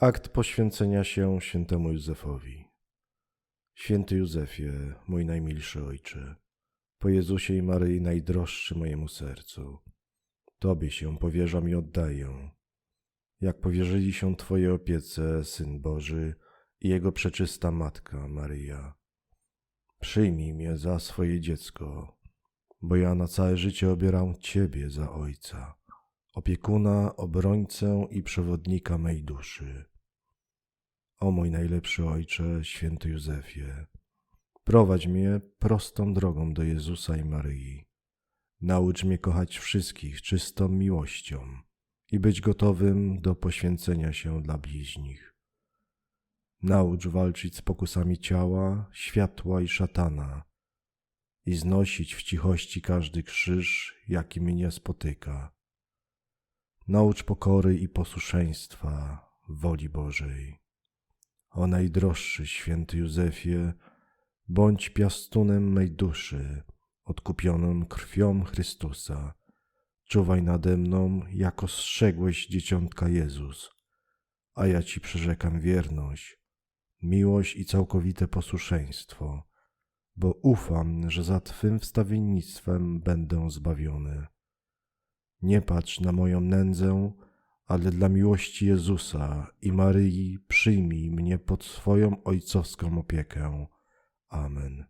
Akt poświęcenia się świętemu Józefowi. Święty Józefie, mój najmilszy ojcze, po Jezusie i Maryi najdroższy mojemu sercu, Tobie się powierzam i oddaję. Jak powierzyli się Twoje opiece Syn Boży i Jego przeczysta Matka Maryja. Przyjmij mnie za swoje dziecko, bo ja na całe życie obieram Ciebie za Ojca, opiekuna, obrońcę i przewodnika mej duszy. O mój najlepszy Ojcze, święty Józefie, prowadź mnie prostą drogą do Jezusa i Maryi. Naucz mnie kochać wszystkich czystą miłością i być gotowym do poświęcenia się dla bliźnich. Naucz walczyć z pokusami ciała, światła i szatana i znosić w cichości każdy krzyż, jaki mnie spotyka. Naucz pokory i posłuszeństwa woli Bożej. O najdroższy święty Józefie, bądź piastunem mej duszy, odkupionym krwią Chrystusa. Czuwaj nade mną, jako strzegłeś dzieciątka Jezus, a ja Ci przyrzekam wierność, miłość i całkowite posłuszeństwo, bo ufam, że za Twym wstawiennictwem będę zbawiony. Nie patrz na moją nędzę, ale dla miłości Jezusa i Maryi przyjmij mnie pod swoją ojcowską opiekę. Amen.